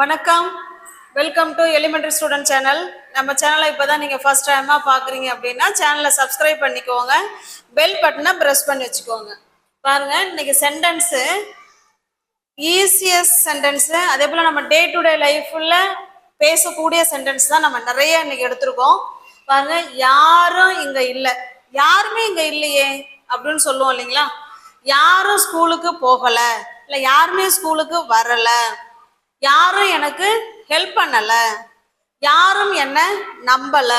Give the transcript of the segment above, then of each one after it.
வணக்கம். Welcome to elementary student channel நம்ம சேனலை இப்போ தான் நீங்கள் ஃபஸ்ட் டைமாக பார்க்குறீங்க அப்படின்னா சேனலை சப்ஸ்கிரைப் பண்ணிக்கோங்க. பெல் பட்டனை ப்ரெஸ் பண்ணி வச்சுக்கோங்க. பாருங்க இன்னைக்கு சென்டென்ஸு ஈஸியஸ்ட் சென்டென்ஸு அதே போல் நம்ம டே டு டே லைஃப்பில் பேசக்கூடிய சென்டென்ஸ் தான் நம்ம நிறைய இன்னைக்கு எடுத்திருக்கோம். பாருங்க யாரும் இங்கே இல்லை. யாருமே இங்கே இல்லையே அப்படின்னு சொல்லுவோம் இல்லைங்களா? யாரும் ஸ்கூலுக்கு போகலை. இல்லை யாருமே ஸ்கூலுக்கு வரலை. யாரும் எனக்கு ஹெல்ப் பண்ணல. யாரும் என்ன நம்பல.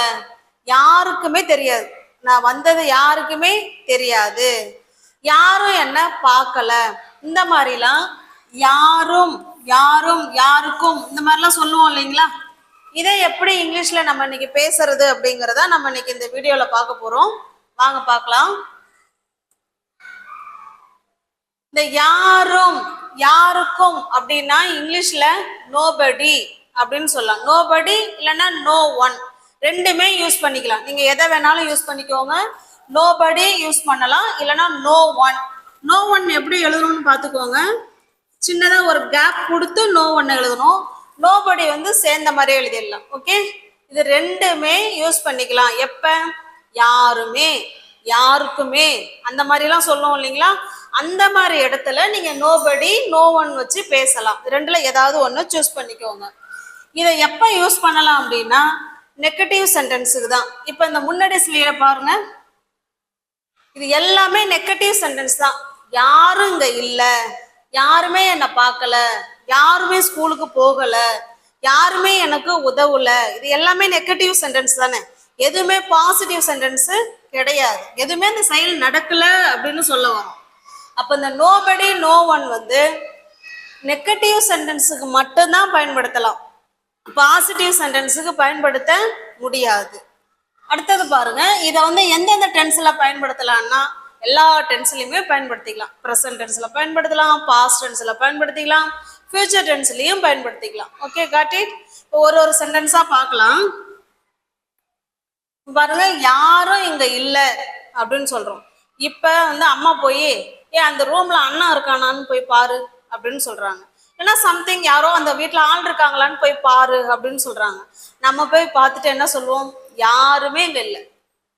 யாருக்குமே தெரியாது. நான் வந்தது யாருக்குமே தெரியாது. யாரும் என்ன பார்க்கல. இந்த மாதிரிலாம் யாரும் யாரும் யாருக்கும் இந்த மாதிரிலாம் சொல்லுவோம் இல்லைங்களா? இதை எப்படி இங்கிலீஷ்ல நம்ம இன்னைக்கு பேசுறது அப்படிங்கிறத நம்ம இன்னைக்கு இந்த வீடியோல பார்க்க போறோம். வாங்க பார்க்கலாம். இந்த யாரும் யாருக்கும் அப்படின்னா இங்கிலீஷ்ல நோபடி அப்படின்னு சொல்லலாம். நோபடி இல்லைன்னா நோ ஒன் ரெண்டுமே யூஸ் பண்ணிக்கலாம். நீங்க எதை வேணாலும் யூஸ் பண்ணிக்கோங்க. நோபடி யூஸ் பண்ணலாம். இல்லைன்னா நோ ஒன் நோ ஒன் எப்படி எழுதணும்னு பார்த்துக்கோங்க. சின்னதாக ஒரு கேப் கொடுத்து நோ ஒன் எழுதணும். நோபடி வந்து சேர்ந்த மாதிரி எழுதிடலாம். ஓகே இது ரெண்டுமே யூஸ் பண்ணிக்கலாம். எப்ப? யாருமே. யாருக்குமே. அந்த மாதிரிலாம் சொல்லுவோம் இல்லைங்களா? அந்த மாதிரி இடத்துல நீங்க நோபடி நோ ஒன் வச்சு பேசலாம். ரெண்டுல ஏதாவது ஒன்று சூஸ் பண்ணிக்கோங்க. இதை எப்போ யூஸ் பண்ணலாம் அப்படின்னா நெகட்டிவ் சென்டென்ஸுக்கு தான். இப்போ இந்த முன்னாடி ஸ்லீட பாருங்க. இது எல்லாமே நெகட்டிவ் சென்டென்ஸ் தான். யாரும் இங்க இல்ல. யாருமே என்னை பார்க்கல. யாருமே ஸ்கூலுக்கு போகல. யாருமே எனக்கு உதவல. இது எல்லாமே நெகட்டிவ் சென்டென்ஸ் தானே. எதுவுமே பாசிட்டிவ் சென்டென்ஸ் கிடையாது. எதுவுமே இந்த செயல் நடக்கல அப்படின்னு சொல்ல வரும். அப்போ இந்த நோபடி நோ ஒன் வந்து நெகட்டிவ் சென்டென்ஸுக்கு மட்டும்தான் பயன்படுத்தலாம். பாசிட்டிவ் சென்டென்ஸுக்கு பயன்படுத்த முடியாது. அடுத்தது பாருங்க இதை வந்து எந்தெந்த டென்ஸில் பயன்படுத்தலாம்னா எல்லா டென்ஸ்லையுமே பயன்படுத்திக்கலாம். ப்ரெசன்ட் டென்ஸில் பயன்படுத்தலாம் பாஸ்ட் டென்ஸில் பயன்படுத்திக்கலாம் ஃபியூச்சர் டென்ஸ்லையும் பயன்படுத்திக்கலாம். ஓகே காட்டிட் இப்போ ஒரு ஒரு சென்டென்ஸாக பார்க்கலாம். பாருங்க யாரும் இங்கே இல்லை அப்படின்னு சொல்கிறோம் இப்போ வந்து அம்மா போய் ஏ அந்த ரூம்ல அண்ணா இருக்கானான்னு போய் பாரு அப்படின்னு சொல்றாங்க. ஏன்னா சம்திங் யாரோ அந்த வீட்டில் ஆள் இருக்காங்களான்னு போய் பாரு அப்படின்னு சொல்றாங்க. நம்ம போய் பார்த்துட்டு என்ன சொல்லுவோம்? யாருமே இங்க இல்லை.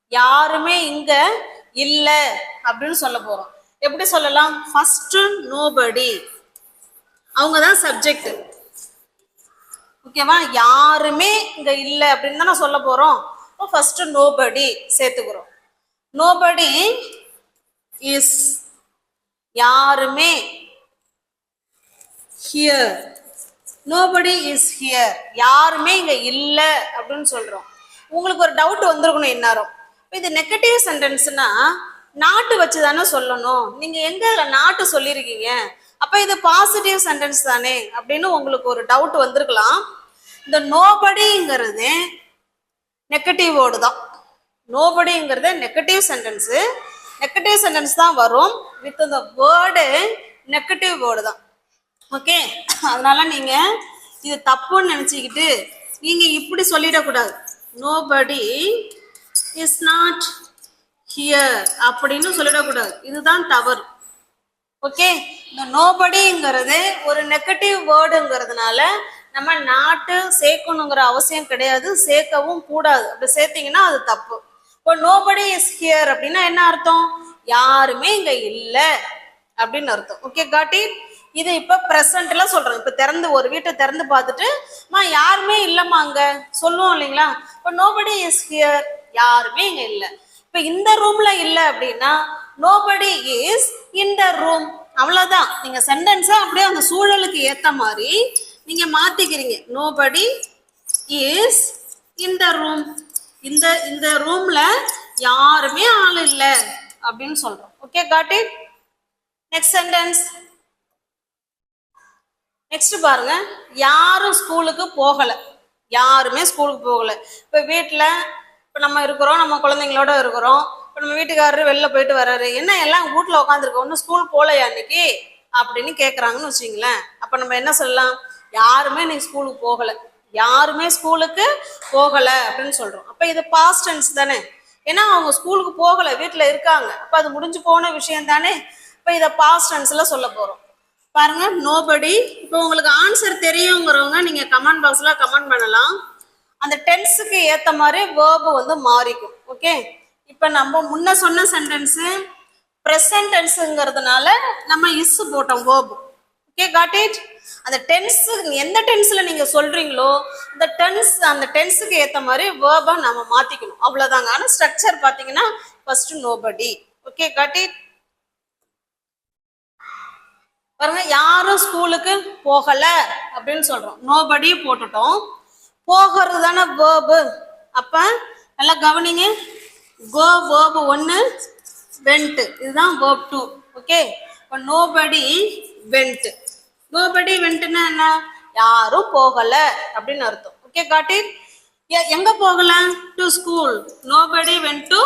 யாருமே இங்க இல்லை அப்படின்னு சொல்ல போறோம். எப்படி சொல்லலாம்? ஃபர்ஸ்ட் நோபடி அவங்க தான் சப்ஜெக்ட் ஓகேவா? யாருமே இங்க இல்லை அப்படின்னு தானே சொல்ல போறோம். ஃபர்ஸ்ட் நோபடி சேர்த்துக்கிறோம். நோபடி இஸ் யாருமே ஹியர் நோபடி இஸ் ஹியர் யாருமே இங்க இல்ல அப்படின்னு சொல்றோம். உங்களுக்கு ஒரு டவுட் வந்திருக்கணும் இந்நேரம் இது நெகட்டிவ் சென்டென்ஸ்னா நாட்டு வச்சு தானே சொல்லணும். நீங்க எங்க நாட்டு சொல்லியிருக்கீங்க அப்ப இது பாசிட்டிவ் சென்டென்ஸ் தானே அப்படின்னு உங்களுக்கு ஒரு டவுட் வந்திருக்கலாம். இந்த நோபடிங்கிறது நெகட்டிவ் வேர்டு தான் நோபடிங்கிறது நெகட்டிவ் சென்டென்ஸு நெகட்டிவ் சென்டென்ஸ் தான் வரும். With the word negative word தான். ஓகே அதனால நீங்க இது தப்புன்னு நினச்சிக்கிட்டு நீங்க இப்படி சொல்லிடக்கூடாது. நோபடி இஸ் நாட் ஹியர் அப்படின்னு சொல்லிடக்கூடாது. இதுதான் தவறு. ஓகே இந்த நோபடிங்கிறது ஒரு நெகட்டிவ் வேர்டுங்கிறதுனால நம்ம நாட்டு சேர்க்கணுங்கிற அவசியம் கிடையாது. சேர்க்கவும் கூடாது. அப்படி சேர்த்தீங்கன்னா அது தப்பு. இப்போ நோபடி இஸ் ஹியர் அப்படின்னா என்ன அர்த்தம்? யாருமே இங்க இல்ல அப்படின்னு அர்த்தம். ஓகே காட்டி? இது இப்ப பிரசன்ட்ல சொல்றோம். இப்ப திறந்து ஒரு வீட்டை திறந்து பார்த்துட்டு மா யாருமே இல்லம்மா அங்க. சொல்லுவோம் இல்லைங்களா? இப்போ நோபடி இஸ் ஹியர் யாருமே இங்க இல்ல. இப்ப இந்த ரூம்ல இல்ல அப்படின்னா நோபடி இஸ் இந்த ரூம் அவ்வளவுதான். நீங்க சென்டென்ஸா அப்படியே அந்த சூழலுக்கு ஏத்த மாதிரி நீங்க மாத்திக்கிறீங்க. நோபடி இஸ் இந்த ரூம் இந்த இந்த ரூம்ல யாருமே ஆள் இல்லை. அப்படின்னு சொல்றோம். Okay got it next sentence next பாருங்க. யாரும் ஸ்கூலுக்கு போகல. யாருமே ஸ்கூலுக்கு போகல. இப்ப வீட்டுல இப்ப நம்ம இருக்கிறோம் நம்ம குழந்தைங்களோட இருக்கிறோம். இப்ப நம்ம வீட்டுக்காரரு வெளில போயிட்டு வர்றாரு. என்ன எல்லாம் வீட்டுல உட்காந்துருக்கோம் ஒன்னும் ஸ்கூல் போகலையா அன்னைக்கு அப்படின்னு கேக்குறாங்கன்னு வச்சுங்களேன் அப்ப நம்ம என்ன சொல்லலாம்? யாருமே நீ ஸ்கூலுக்கு போகல. யாருமே ஸ்கூலுக்கு போகல அப்படின்னு சொல்றோம். அப்ப இது பாஸ்டன்ஸ் டென்ஸ் தானே? ஏன்னா அவங்க ஸ்கூலுக்கு போகல வீட்டில் இருக்காங்க. அப்ப அது முடிஞ்சு போன விஷயம் தானே? இப்ப இதை பாஸ்ட் டென்ஸ்ல சொல்ல போறோம். பாருங்க நோபடி இப்போ உங்களுக்கு ஆன்சர் தெரியுங்கிறவங்க நீங்க கமெண்ட் பாக்ஸ்ல கமெண்ட் பண்ணலாம். அந்த டென்ஸுக்கு ஏத்த மாதிரி வேர்பு வந்து மாறிக்கும் ஓகே இப்போ நம்ம முன்ன சொன்ன சென்டென்ஸு ப்ரெசன்ட் டென்ஸுங்கிறதுனால நம்ம இஸ் போட்டோம் வேர்பு ஓகே காட் இட் அந்த டென்ஸ் எந்த டென்ஸ்ல நீங்க சொல்றீங்களோ அந்த டென்ஸ் அந்த டென்ஸுக்கு ஏத்த மாதிரி வேர்பை நம்ம மாத்திக்கணும். அவ்வளவுதாங்க. ஆனா ஸ்ட்ரக்சர் பாத்தீங்கன்னா ஃபர்ஸ்ட் நோபடி ஓகே காட்டி பாருங்க யாரும் ஸ்கூலுக்கு போகல அப்படின்னு சொல்றோம். நோபடி போட்டுட்டோம். போகிறது தானே வேர்பு அப்ப நல்லா கவனிங்க. கோ வேர்பு ஒன்று வெண்ட் இதுதான் வேர்ப் டூ ஓகே இப்போ நோபடி வெண்ட் நோபடி வெண்ட்னா என்ன? யாரும் போகல. அப்படின்னு அர்த்தம். ஓகே காட்டி எங்க போகல to school nobody went to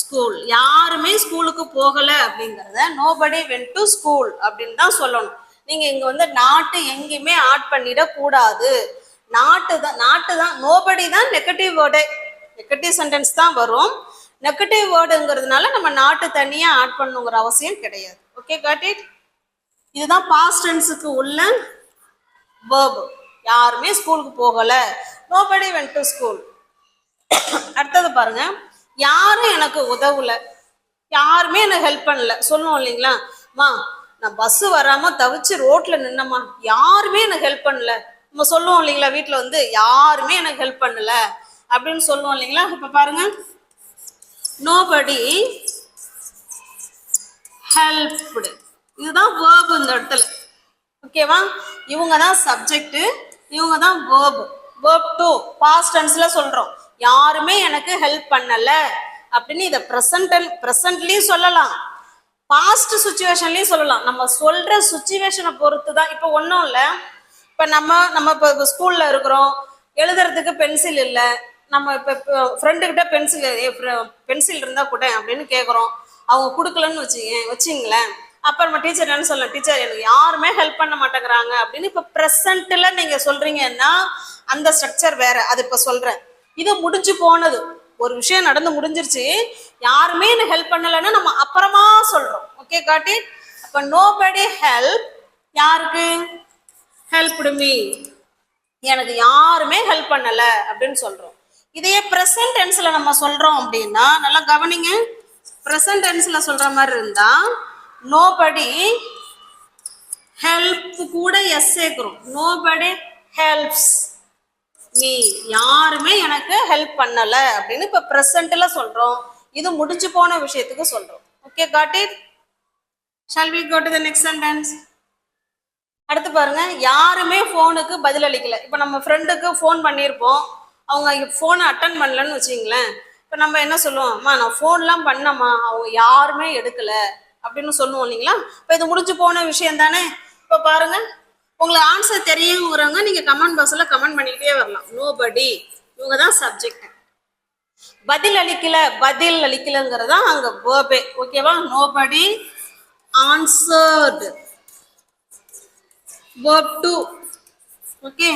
school யாருமே ஸ்கூலுக்கு போகல அப்படிங்கறத நோபடி வென் டு ஸ்கூல் அப்படின்னு தான் சொல்லணும். நீங்க இங்க வந்து நாட்டு எங்கேயுமே ஆட் பண்ணிட கூடாது நாட்டு தான் நாட்டு தான் நோபடி தான் நெகட்டிவ் வேர்டு நெகட்டிவ் சென்டென்ஸ் தான் வரும். நெகட்டிவ் வேர்டுங்கிறதுனால நம்ம நாட்டு தனியா ஆட் பண்ணுங்கிற அவசியம் கிடையாது. ஓகே காட் இட் இதுதான் பாஸ்ட் டென்ஸுக்கு உள்ள வேர்பு யாருமே ஸ்கூலுக்கு போகல. நோபடி வென் டு ஸ்கூல் அடுத்தது பாருங்க. யாரும் எனக்கு உதவல. யாருமே எனக்கு ஹெல்ப் பண்ணல. சொல்லுவோம் இல்லைங்களா? மா நான் பஸ் வராம தவிச்சு ரோட்ல நின்னம்மா. யாருமே எனக்கு ஹெல்ப் பண்ணல. நம்ம சொல்லுவோம் இல்லைங்களா வீட்டில் வந்து யாருமே எனக்கு ஹெல்ப் பண்ணல. அப்படின்னு சொல்லுவோம் இல்லைங்களா? இப்ப பாருங்க. நோபடி ஹெல்ப்டு இதுதான் வேர்பு இந்த இடத்துல. ஓகேவா இவங்க தான் சப்ஜெக்ட் இவங்க தான் வேர்பு வேர்ப் டூ பாஸ்ட் டென்ஸ்ல சொல்றோம். யாருமே எனக்கு ஹெல்ப் பண்ணல அப்படின்னு இதை ப்ரெசன்ட் ப்ரெசன்ட்லயும் சொல்லலாம். பாஸ்ட் சுச்சுவேஷன்லயும் சொல்லலாம். நம்ம சொல்ற சுச்சுவேஷனை பொறுத்து தான் இப்போ ஒன்றும் இல்லை. இப்போ நம்ம நம்ம இப்போ ஸ்கூல்ல இருக்கிறோம். எழுதுறதுக்கு பென்சில் இல்லை. நம்ம இப்போ ஃப்ரெண்டு கிட்ட பென்சில் பென்சில் இருந்தா கூட அப்படின்னு கேட்குறோம் அவங்க கொடுக்கலன்னு வச்சுங்க வச்சிங்களேன் அப்போ நம்ம டீச்சர் என்ன சொல்லலாம் டீச்சர் எனக்கு யாருமே ஹெல்ப் பண்ண மாட்டேங்கிறாங்க. அப்படின்னு இப்போ ப்ரெசண்ட்டில் நீங்கள் சொல்கிறீங்கன்னா அந்த ஸ்ட்ரக்சர் வேற. அது இப்போ சொல்கிறேன் இது முடிஞ்சு போனது. ஒரு விஷயம் நடந்து முடிஞ்சிருச்சு. யாருமே எனக்கு ஹெல்ப் பண்ணலைன்னா நம்ம அப்புறமா சொல்கிறோம் ஓகே காட்டி? அப்போ நோபடி ஹெல்ப் யாருக்கு? ஹெல்ப்டு மீ எனக்கு யாருமே ஹெல்ப் பண்ணலை அப்படின்னு சொல்கிறோம் இதையே ப்ரெசன்ட் டென்ஸில் நம்ம சொல்கிறோம் அப்படின்னா நல்லா கவனிங்க. ப்ரெசன்ட் டென்ஸில் சொல்கிற மாதிரி இருந்தால் நோபடி ஹெல்ப் கூட எஸ் சேர்க்குறோம் நோபடி ஹெல்ப்ஸ் மீ யாருமே எனக்கு ஹெல்ப் பண்ணலை அப்படின்னு இப்போ ப்ரெசண்ட்டில் சொல்கிறோம் இது முடிச்சு போன விஷயத்துக்கு சொல்கிறோம் okay got it shall we go to the next sentence அடுத்து பாருங்க. யாருமே ஃபோனுக்கு பதில் அளிக்கல. இப்போ நம்ம ஃப்ரெண்டுக்கு ஃபோன் பண்ணியிருப்போம் அவங்க ஃபோனை அட்டன் பண்ணலன்னு வச்சிங்களேன் இப்போ நம்ம என்ன சொல்லுவோம்? அம்மா நான் ஃபோன்லாம் பண்ணம்மா. அவங்க யாருமே எடுக்கலை. அப்படின்னு சொல்லுவோம் இல்லைங்களா? இப்போ இது முடிஞ்சு போன விஷயம் தானே? இப்போ பாருங்க. உங்களுக்கு ஆன்சர் தெரியுங்கிறவங்க நீங்க கமெண்ட் பாக்ஸ்ல கமெண்ட் பண்ணிக்கிட்டே வரலாம். நோபடி இவங்க தான் சப்ஜெக்ட் பதில் அளிக்கல பதில் அளிக்கலங்கிறதா அங்க வேர்பே ஓகேவா nobody answered verb two okay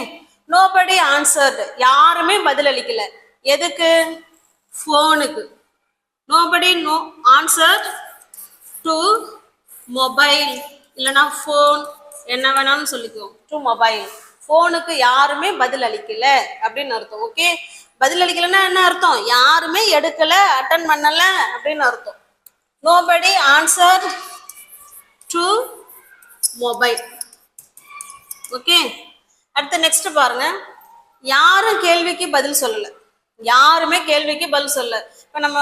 nobody answered யாருமே பதில் அளிக்கல. எதுக்கு? ஃபோனுக்கு nobody no answer to mobile இல்லைன்னா ஃபோன் என்ன வேணாலும் சொல்லிக்குவோம் டு மொபைல் ஃபோனுக்கு யாருமே பதில் அளிக்கல அப்படின்னு அர்த்தம் ஓகே பதில் அளிக்கலைன்னா என்ன அர்த்தம்? யாருமே எடுக்கல அட்டன் பண்ணல அப்படின்னு அர்த்தம். Nobody answer to mobile okay அடுத்து நெக்ஸ்ட் பாருங்க. யாரும் கேள்விக்கு பதில் சொல்லலை. யாருமே கேள்விக்கு பதில் சொல்ல. இப்போ நம்ம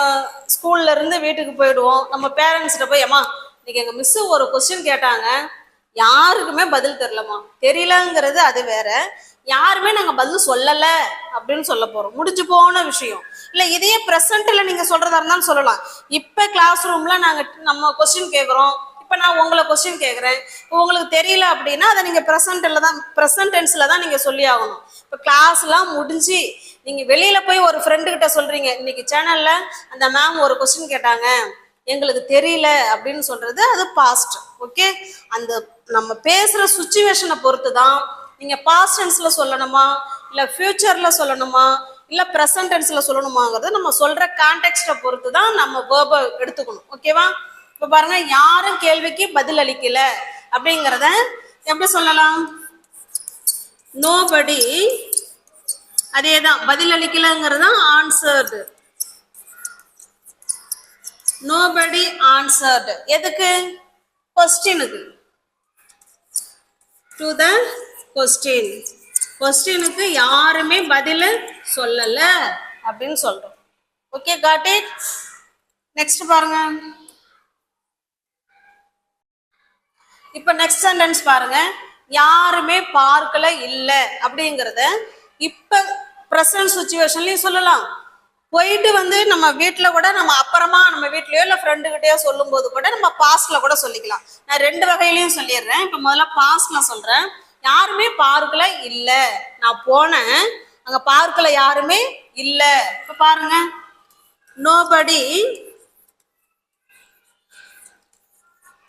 ஸ்கூல்ல இருந்து வீட்டுக்கு போயிடுவோம். நம்ம பேரண்ட்ஸ்கிட்ட போய் அம்மா இன்னைக்கு எங்க மிஸ்ஸு ஒரு கொஸ்டின் கேட்டாங்க. யாருக்குமே பதில் தெரியலம்மா. தெரியலங்கிறது அது வேற. யாருமே நாங்க பதில் சொல்லல. அப்படின்னு சொல்ல போறோம். முடிஞ்சு போன விஷயம். இல்ல இதையே ப்ரெசன்ட்ல நீங்க சொல்றதா இருந்தாலும் சொல்லலாம். இப்ப கிளாஸ் ரூம்ல நாங்க நம்ம கொஸ்டின் கேக்குறோம். இப்போ நான் உங்களை கொஸ்டின் கேட்குறேன் உங்களுக்கு தெரியல அப்படின்னா அதை நீங்கள் ப்ரெசண்ட்டில் தான் ப்ரெசன்ட் டென்ஸில் தான் நீங்கள் சொல்லி ஆகணும். இப்போ கிளாஸ்லாம் முடிஞ்சு நீங்கள் வெளியில் போய் ஒரு ஃப்ரெண்டு கிட்ட சொல்கிறீங்க இன்னைக்கு சேனலில் அந்த மேம் ஒரு கொஸ்டின் கேட்டாங்க எங்களுக்கு தெரியல அப்படின்னு சொல்றது அது பாஸ்ட் ஓகே அந்த நம்ம பேசுகிற சுச்சுவேஷனை பொறுத்து தான் நீங்கள் பாஸ்ட் டென்ஸ்ல சொல்லணுமா இல்லை ஃப்யூச்சரில் சொல்லணுமா இல்லை ப்ரெசன்ட் டென்ஸ்ல சொல்லணுமாங்கிறது நம்ம சொல்கிற கான்டெக்ட்டை பொறுத்து தான் நம்ம வேர்பை எடுத்துக்கணும் ஓகேவா இப்போ பாருங்க யாரும் கேள்விக்கு பதில் அளிக்கல அப்படிங்கிறத எப்படி சொல்லலாம்? நோபடி அதே தான் ஆன்சர்டு நோபடி ஆன்சர்டு எதுக்கு? கொஸ்டினுக்கு டு த கொஸ்டின் கொஸ்டினுக்கு யாருமே பதில் சொல்லல அப்படின்னு சொல்றோம். ஓகே காட் இட் நெக்ஸ்ட் பாருங்க. இப்ப நெக்ஸ்ட் சென்டென்ஸ் பாருங்க. யாருமே பார்க்கல இல்லை அப்படிங்கறத இப்ப ப்ரெசன்ட் சுச்சுவேஷன்லையும் சொல்லலாம். போயிட்டு வந்து நம்ம வீட்டில் கூட நம்ம அப்புறமா நம்ம வீட்லயோ இல்லை ஃப்ரெண்டுகிட்டயோ சொல்லும் போது கூட நம்ம பாஸ்ட்ல கூட சொல்லிக்கலாம். நான் ரெண்டு வகையிலையும் சொல்லிடுறேன். இப்போ முதல்ல பாஸ்ட்ல சொல்றேன். யாருமே பார்க்கல இல்லை. நான் போனேன். அங்க பார்க்கல யாருமே இல்லை. இப்போ பாருங்க. நோபடி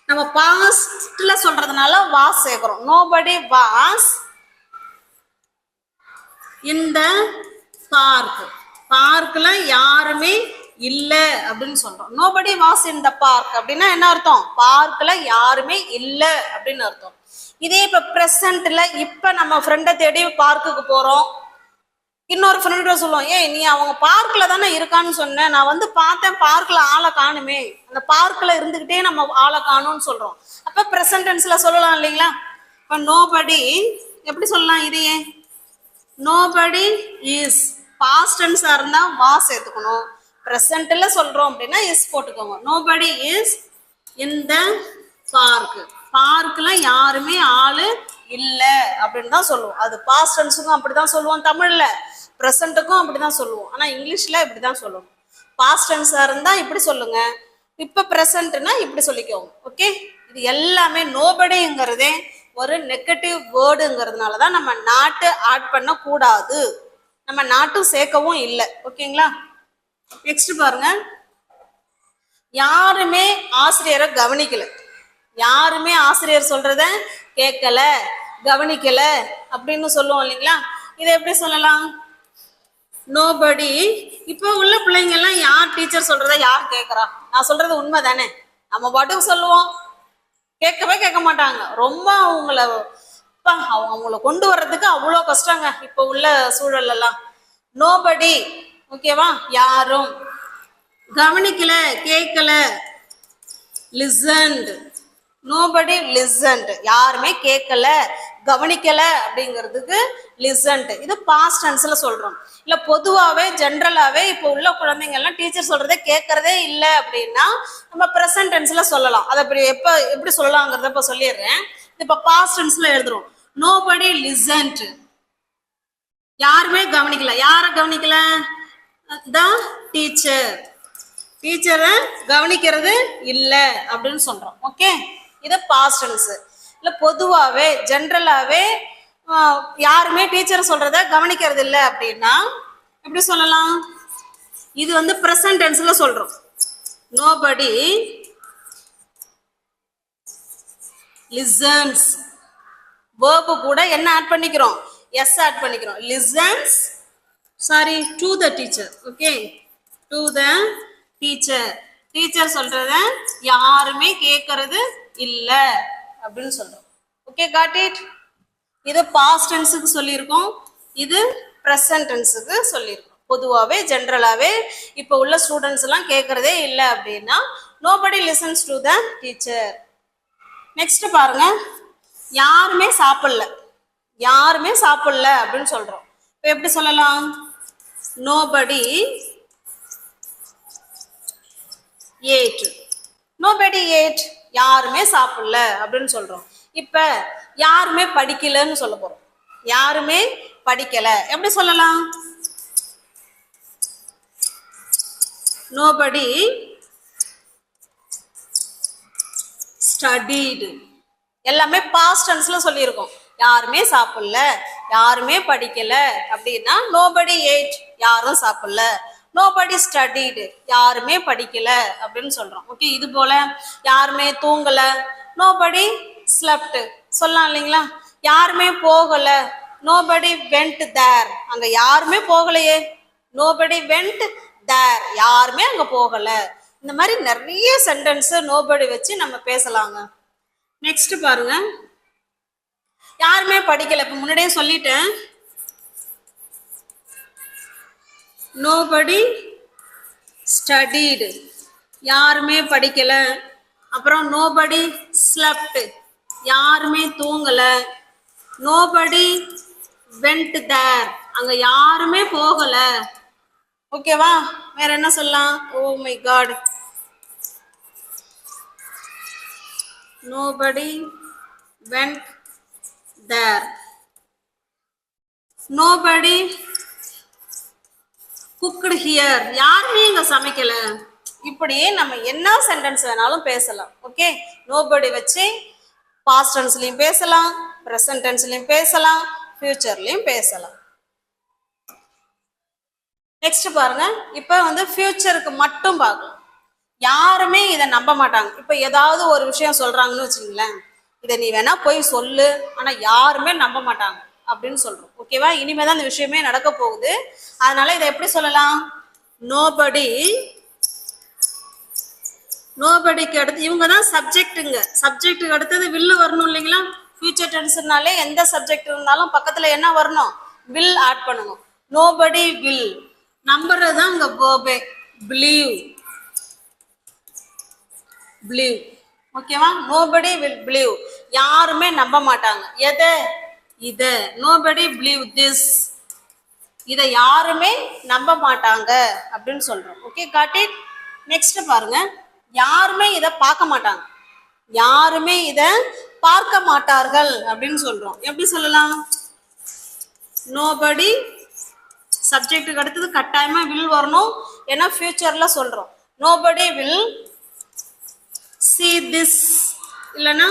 நம்ம பாஸ்ட்ல சொல்றதுனால வாஸ் சேர்க்கிறோம் நோபடி வாஸ் இந்த பார்க் பார்க்ல யாருமே இல்ல அப்படின்னு சொல்றோம். Nobody was in the park அப்படின்னா என்ன அர்த்தம்? பார்க்ல யாருமே இல்ல அப்படின்னு அர்த்தம். இதே இப்ப பிரசன்ட்ல இப்ப நம்ம ஃப்ரெண்டை தேடி பார்க்குக்கு போறோம். இன்னொரு ஃப்ரெண்ட சொல்லுவோம் ஏய் நீ அவங்க பார்க்ல தானே இருக்கான்னு சொன்னேன் நான் வந்து பார்த்தேன் பார்க்ல ஆளை காணுமே. அந்த பார்க்ல இருந்துகிட்டே நம்ம ஆளை காணும்னு சொல்றோம். அப்ப பிரசன்ட் சொல்லலாம் இல்லைங்களா? இப்ப நோபடி எப்படி சொல்லலாம் இதையே? நோபடி இஸ் பாஸ்ட் டென்ஸா இருந்தா வா சேர்த்துக்கணும். ப்ரெசண்ட்ல சொல்றோம் அப்படின்னா இஸ் போட்டுக்கோங்க. Nobody is in the park பார்க்ல யாருமே ஆளு இல்ல அப்படின்னு தான் சொல்லுவோம். அது பாஸ்ட் டென்ஸுக்கும் அப்படிதான் சொல்லுவோம் தமிழ்ல. ப்ரெசண்ட்டுக்கும் அப்படிதான் சொல்லுவோம். ஆனா இங்கிலீஷ்ல இப்படிதான் சொல்லுவோம். பாஸ்ட் டென்ஸா இருந்தா இப்படி சொல்லுங்க. இப்ப ப்ரெசண்ட்னா இப்படி சொல்லிக்கோங்க. ஓகே இது எல்லாமே நோபடிங்கிறதே ஒரு நெகட்டிவ் வேர்டுங்கிறதுனால தான் நம்ம நாட்டு ஆட் பண்ணக்கூடாது. நம்ம நாட்டும் சேர்க்கவும் இல்லை. ஓகேங்களா? நெக்ஸ்ட் பாருங்க. யாருமே ஆசிரியரை கவனிக்கல. யாருமே ஆசிரியர் சொல்றத கேட்கல கவனிக்கல அப்படின்னு சொல்லுவோம் இல்லைங்களா? இதை எப்படி சொல்லலாம்? நோபடி இப்போ உள்ள பிள்ளைங்க எல்லாம் யார் டீச்சர் சொல்றத யார் கேட்கறா? நான் சொல்றது உண்மை தானே நம்ம பாட்டுக்கு சொல்லுவோம். கேட்கவே கேட்க மாட்டாங்க. ரொம்ப அவங்கள அவங்க அவங்கள கொண்டு வர்றதுக்கு அவ்வளோ கஷ்டங்க. இப்போ உள்ள சூழல் எல்லாம் நோபடி ஓகேவா யாரும். கவனிக்கல கேட்கல. லிசன்ட் நோபடி லிசன்ட் யாருமே கேட்கல கவனிக்கல அப்படிங்கிறதுக்கு லிசன்ட் இது பாஸ்ட் டென்ஸ்ல சொல்றோம். இல்ல பொதுவாகவே ஜென்ரலாகவே இப்போ உள்ள குழந்தைங்க எல்லாம் டீச்சர் சொல்றதே கேட்கறதே இல்லை அப்படின்னா நம்ம ப்ரெசன்ட் டென்ஸ்ல சொல்லலாம். அதை இப்படி எப்போ எப்படி சொல்லலாங்கிறத இப்போ சொல்லிடுறேன். இப்போ பாஸ்ட் டென்ஸ்ல எழுதுறோம். நோபடி லிசன்ட் யாருமே கவனிக்கல. யார கவனிக்கல? த டீச்சர் டீச்சரை கவனிக்கிறது இல்லை அப்படின்னு சொல்றோம். ஓகே இதை பாஸ்டல்ஸ் இல்ல பொதுவாவே ஜென்ரலாவே யாருமே டீச்சர் சொல்றத கவனிக்கிறது இல்லை அப்படின்னா எப்படி சொல்லலாம்? இது வந்து ப்ரெசன்ட் டென்ஸ்ல சொல்றோம். நோபடி லிசன்ஸ் வேர்பு கூட என்ன ஆட் பண்ணிக்கிறோம்? எஸ் ஆட் பண்ணிக்கிறோம். Listens sorry to the teacher okay to the teacher teacher சொல்றத யாருமே கேட்கறது இல்ல அப்படின்னு சொல்றோம். ஓகே காட் இட் இது பாஸ்ட் டென்ஸுக்கு சொல்லியிருக்கோம். இது ப்ரெசன்ட் டென்ஸுக்கு சொல்லியிருக்கோம். பொதுவாகவே ஜென்ரலாகவே இப்போ உள்ள ஸ்டூடெண்ட்ஸ் எல்லாம் கேட்கறதே இல்லை அப்படின்னா nobody listens to the teacher next பாருங்க. யாருமே சாப்பிடல. யாருமே சாப்பிடல அப்படின்னு சொல்றோம். இப்போ எப்படி சொல்லலாம்? நோபடி ஏட் நோபடி ஏட் யாருமே சாப்பிடல அப்படின்னு சொல்றோம். இப்ப யாருமே படிக்கலன்னு சொல்ல போறோம். யாருமே படிக்கல. எப்படி சொல்லலாம்? நோபடி ஸ்டடீடு எல்லாமே பாஸ்ட் டென்ஸ்ல சொல்லியிருக்கோம். யாருமே சாப்பிடல யாருமே படிக்கல அப்படின்னா நோபடி ஏட் யாரும் சாப்பிடல. நோபடி ஸ்டடிடு யாருமே படிக்கல அப்படின்னு சொல்றோம். ஓகே இது போல யாருமே தூங்கல. நோபடி ஸ்லெப்ட் சொல்லலாம் இல்லைங்களா? யாருமே போகல. நோபடி வெண்ட் தேர் அங்க யாருமே போகலையே. நோபடி வெண்ட் தேர் யாருமே அங்க போகல. இந்த மாதிரி நிறைய சென்டென்ஸ் நோபடி வச்சு நம்ம பேசலாங்க. நெக்ஸ்ட் பாருங்க. யாருமே படிக்கல. இப்ப முன்னாடியே சொல்லிட்டேன். நோபடி ஸ்டடீடு யாருமே படிக்கல. அப்புறம் நோபடி ஸ்லெப்ட் யாருமே தூங்கல. நோபடி வெண்ட் தேர் அங்க யாருமே போகல. ஓகேவா வேற என்ன சொல்லலாம்? ஓ my god nobody went there nobody cooked here யாருமே இங்க சமைக்கல. இப்படியே நம்ம என்ன சென்டென்ஸ் வேணாலும் பேசலாம் ஓகே நோபடி வச்சு பாஸ்ட் டென்ஸ்லயும் பேசலாம் ப்ரெசன்ட் டென்ஸ்லயும் பேசலாம் ஃபியூச்சர்லயும் பேசலாம். நெக்ஸ்ட் பாருங்க இப்போ வந்து ஃபியூச்சருக்கு மட்டும் பார்க்கலாம். யாருமே இதை நம்ப மாட்டாங்க. இப்போ ஏதாவது ஒரு விஷயம் சொல்றாங்கன்னு வச்சுங்களேன் இதை நீ வேணா போய் சொல்லு. ஆனா யாருமே நம்ப மாட்டாங்க. அப்படின்னு சொல்றோம். ஓகேவா இனிமே தான் இந்த விஷயமே நடக்க போகுது. அதனால இதை எப்படி சொல்லலாம்? நோபடி நோபடிக்கு அடுத்து இவங்க தான் சப்ஜெக்ட்டுங்க சப்ஜெக்ட்டுக்கு அடுத்தது வில்லு வரணும் இல்லைங்களா? ஃபியூச்சர் டென்ஸ்னாலே எந்த சப்ஜெக்ட் இருந்தாலும் பக்கத்துல என்ன வரணும்? வில் ஆட் பண்ணணும். நோபடி வில் நம்புறது தான் இங்க வேர்பே பிலீவ் பிலீவ் ஓகேவா நோபடி வில் பிலீவ் யாருமே நம்ப மாட்டாங்க. எதை? இத நோபடி பிலீவ் திஸ் இதை யாருமே நம்ப மாட்டாங்க அப்படின்னு சொல்றோம். ஓகே காட்டி நெக்ஸ்ட் பாருங்க. யாருமே இதை பார்க்க மாட்டாங்க. யாருமே இதை பார்க்க மாட்டார்கள் அப்படின்னு சொல்றோம். எப்படி சொல்லலாம்? நோபடி சப்ஜெக்ட்டுக்கு அடுத்தது கட்டாயமா வில் வரணும் ஏன்னா ஃபியூச்சர்ல சொல்றோம். நோபடி வில் சி திஸ் இல்லைன்னா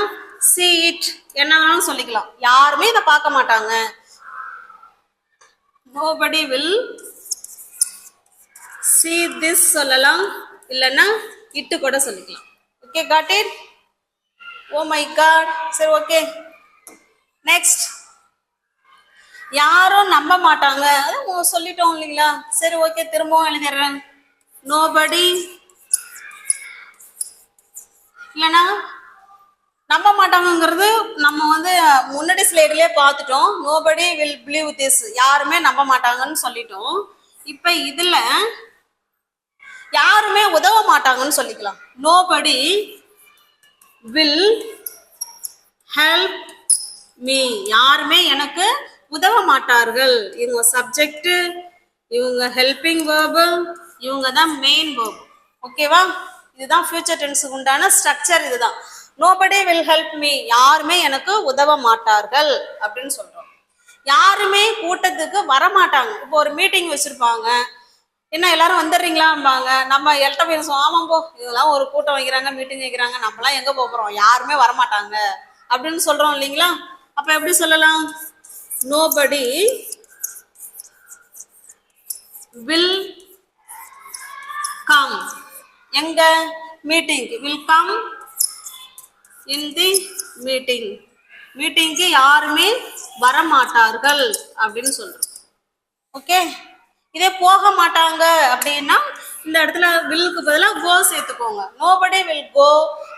சி இட் என்ன வேணாலும் சொல்லிக்கலாம். யாருமே இதை பார்க்க மாட்டாங்க. நோபடி வில் சி திஸ் சொல்லலாம். இல்லைன்னா இட்டு கூட சொல்லிக்கலாம். Okay got it oh my god சரி ஓகே நெக்ஸ்ட் யாரும் நம்ப மாட்டாங்க. சொல்லிட்டோம் இல்லைங்களா? சரி ஓகே திரும்பவும் எழுதிடுறேன். நோபடி இல்லைன்னா நம்ப மாட்டாங்கங்கிறது நம்ம வந்து முன்னாடி ஸ்லைட்லயே பார்த்துட்டோம் நோபடி வில் பிலீவ் திஸ் யாருமே நம்ப மாட்டாங்கன்னு சொல்லிட்டோம். இப்போ இதுல யாருமே உதவ மாட்டாங்கன்னு சொல்லிக்கலாம். நோபடி வில் ஹெல்ப் மீ யாருமே எனக்கு உதவ மாட்டார்கள். இவங்க சப்ஜெக்ட் இவங்க ஹெல்பிங் வேர்பு இவங்க தான் மெயின் வேர்பு ஓகேவா இதுதான் ஃபியூச்சர் டென்ஸுக்கு உண்டான ஸ்ட்ரக்சர் இதுதான். நோபடி வில் ஹெல்ப் மீ யாருமே எனக்கு உதவ மாட்டார்கள் அப்படின்னு சொல்றோம். யாருமே கூட்டத்துக்கு வர மாட்டாங்க இப்போ ஒரு மீட்டிங் வச்சிருப்பாங்க. என்ன எல்லாரும் வந்துடுறீங்களாம்பாங்க. நம்ம எல்ட்ட பேசுவோம். ஆமாம் போ இதெல்லாம் ஒரு கூட்டம் வைக்கிறாங்க மீட்டிங் வைக்கிறாங்க. நம்மலாம் எங்க போப் போறோம்? யாருமே வர மாட்டாங்க அப்படின்னு சொல்றோம் இல்லைங்களா? அப்ப எப்படி சொல்லலாம்? நோபடி வில் கம் எங்க? Meeting will come in the meeting மீட்டிங்க்கு யாருமே வர மாட்டார்கள் அப்படின்னு சொல்றோம். ஓகே இதே போக மாட்டாங்க அப்படின்னா இந்த இடத்துல வில்லுக்கு பதிலாக கோ சேர்த்துக்கோங்க. நோபடி வில் கோ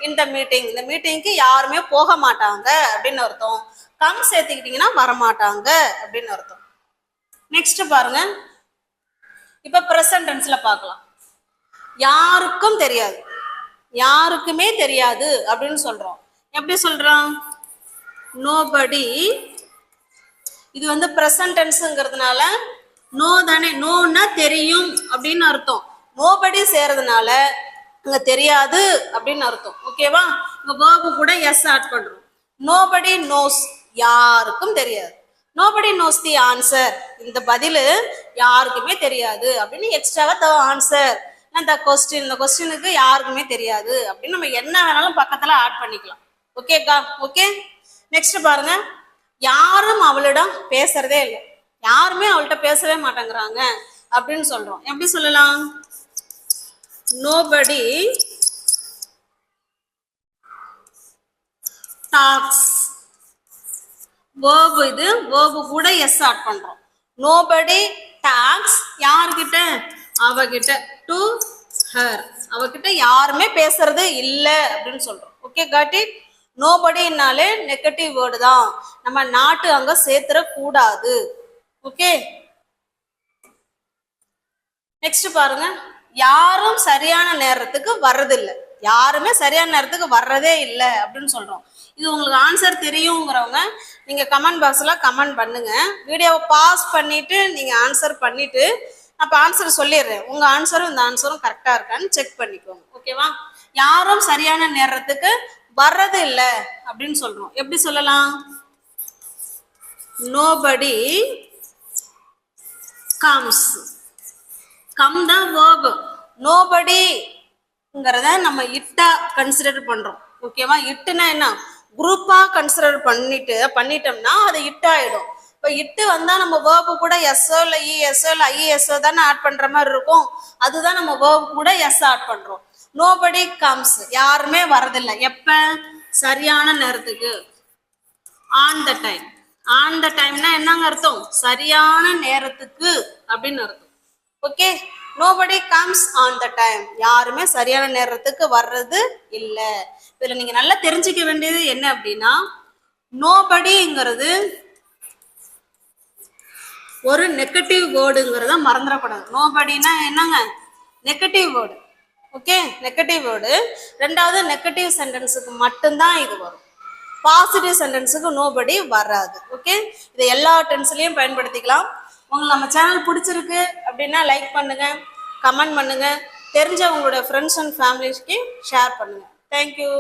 இந்த மீட்டிங் இந்த மீட்டிங்க்கு யாருமே போக மாட்டாங்க அப்படின்னு அர்த்தம். கம் சேர்த்துக்கிட்டீங்கன்னா வர மாட்டாங்க அப்படின்னு அர்த்தம். நெக்ஸ்ட் பாருங்க. இப்ப ப்ரெசன்ட் டென்ஸ்ல பார்க்கலாம். யாருக்கும் தெரியாது. யாருக்குமே தெரியாது அப்படின்னு சொல்றோம். எப்படி சொல்றோம்? நோபடி இது வந்து ப்ரெசன்ட் டென்ஸுங்கிறதுனால நோ தானே நோன்னா தெரியும் அப்படின்னு அர்த்தம். நோபடி சேர்றதுனால அங்க தெரியாது அப்படின்னு அர்த்தம். ஓகேவா இங்க வேர்பு கூட எஸ் ஆட் பண்றோம். நோபடி நோஸ் யாருக்கும் தெரியாது. நோபடி நோஸ் தி ஆன்சர் இந்த பதில் யாருக்குமே தெரியாது அப்படின்னு எக்ஸ்ட்ராவா த ஆன்சர் இந்த கொஸ்டின் இந்த கொஸ்டினுக்கு யாருக்குமே தெரியாது. அப்படின்னு நம்ம என்ன வேணாலும் பக்கத்துல ஆட் பண்ணிக்கலாம். ஓகேக்கா ஓகே நெக்ஸ்ட் பாருங்க. யாரும் அவளிடம் பேசுறதே இல்லை. யாருமே அவள்கிட்ட பேசவே மாட்டேங்கிறாங்க அப்படின்னு சொல்றோம். எப்படி சொல்லலாம்? நோபடி டாக்ஸ் வேர்பு இது வேர்பு கூட எஸ் ஆட் பண்றோம். நோபடி டாக்ஸ் யார்கிட்ட? அவகிட்ட. டு ஹர் அவகிட்ட யாருமே பேசுறது இல்லை அப்படின்னு சொல்றோம். ஓகே காட்டி? நோபடினாலே நெகட்டிவ் வேர்டு தான். நம்ம நாட்டு அங்க சேர்த்துற கூடாது ஓகே நெக்ஸ்ட் பாருங்க. யாரும் சரியான நேரத்துக்கு வர்றதில்லை. யாருமே சரியான நேரத்துக்கு வர்றதே இல்லை அப்படின்னு சொல்றோம். இது உங்களுக்கு ஆன்சர் தெரியுங்கிறவங்க நீங்க கமெண்ட் பாக்ஸ்ல கமெண்ட் பண்ணுங்க. வீடியோவை பாஸ் பண்ணிட்டு நீங்க ஆன்சர் பண்ணிட்டு அப்போ ஆன்சர் சொல்லிடுறேன். உங்கள் ஆன்சரும் இந்த ஆன்சரும் கரெக்டாக இருக்கான்னு செக் பண்ணிக்கோங்க. ஓகேவா யாரும் சரியான நேரத்துக்கு வர்றது இல்லை அப்படின்னு சொல்கிறோம் எப்படி சொல்லலாம்? நோபடி கம்ஸ் கம் தான் வேர்பு நோபடிங்கிறத நம்ம இட்டா கன்சிடர் பண்ணுறோம் ஓகேவா இட்டுனா என்ன? குரூப்பாக கன்சிடர் பண்ணிட்டு பண்ணிட்டோம்னா அது இட்டாயிடும் இப்போ இட்டு வந்தா நம்ம வேர்பு கூட எஸ்ஓ இல்லை இஎஸ்ஓ இல்லை ஐஎஸ்ஓ தானே ஆட் பண்ற மாதிரி இருக்கும். அதுதான் நம்ம வேர்பு கூட எஸ் ஆட் பண்றோம். நோபடி கம்ஸ் யாருமே வரதில்லை. எப்ப? சரியான நேரத்துக்கு. On the time on the டைம்னா என்னங்க அர்த்தம்? சரியான நேரத்துக்கு அப்படின்னு அர்த்தம். Okay nobody comes on the time யாருமே சரியான நேரத்துக்கு வர்றது இல்லை. இதுல நீங்க நல்லா தெரிஞ்சுக்க வேண்டியது என்ன அப்படின்னா நோபடிங்கிறது ஒரு நெகட்டிவ் வேர்டுங்கிறத மறந்துடக்கூடாது. நோபடினா என்னங்க? Negative word okay negative word ரெண்டாவது நெகட்டிவ் சென்டென்ஸுக்கு மட்டும்தான் இது வரும். பாசிட்டிவ் சென்டென்ஸுக்கு நோபடி வராது. ஓகே இதை எல்லா டென்ஸ்லையும் பயன்படுத்திக்கலாம். உங்களுக்கு நம்ம சேனல் பிடிச்சிருக்கு அப்படின்னா லைக் பண்ணுங்க கமெண்ட் பண்ணுங்க. தெரிஞ்ச உங்களோட ஃப்ரெண்ட்ஸ் அண்ட் ஃபேமிலிஸ்க்கு ஷேர் பண்ணுங்க. Thank you